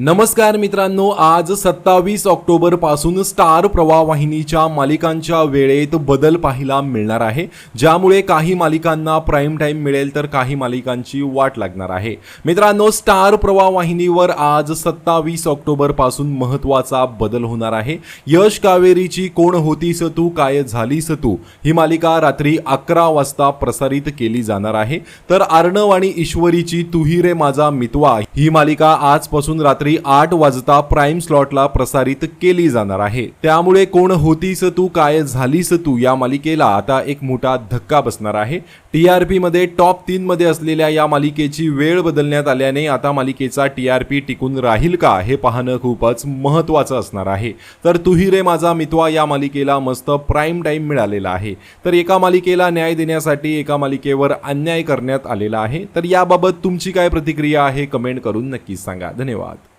नमस्कार मित्रांनो आज सत्तावीस ऑक्टोबरपासून स्टार प्रवाह वाहिनीच्या मालिकांच्या वेळेत बदल पाहायला मिळणार आहे. ज्यामुळे काही मालिकांना प्राईम टाईम मिळेल तर काही मालिकांची वाट लागणार आहे. मित्रांनो स्टार प्रवाह वाहिनीवर आज सत्तावीस ऑक्टोबरपासून महत्त्वाचा बदल होणार आहे. यश कावेरीची कोण होतीस तू काय झालीस तू? ही मालिका रात्री अकरा वाजता प्रसारित केली जाणार आहे. तर अर्णव आणि ईश्वरीची तुही रे माझा मितवा. ही मालिका आजपासून रात्री आठ वाजता प्राईम स्लॉटला प्रसारित केली जाणार आहे. त्यामुळे कोण होतीस तू काय झालीस तू या मालिकेला आता एक मोठा धक्का बसणार आहे. टीआरपी मध्ये टॉप तीन मध्ये असलेल्या या मालिकेची वेळ बदलण्यात आल्याने आता मालिकेचा टीआरपी टिकून राहील का हे पाहणं खूपच महत्वाचं असणार आहे. तर तुही रे माझा मितवा या मालिकेला मस्त प्राईम टाईम मिळालेला आहे. तर एका मालिकेला न्याय देण्यासाठी एका मालिकेवर अन्याय करण्यात आलेला आहे. तर याबाबत तुमची काय प्रतिक्रिया आहे कमेंट करून नक्कीच सांगा. धन्यवाद.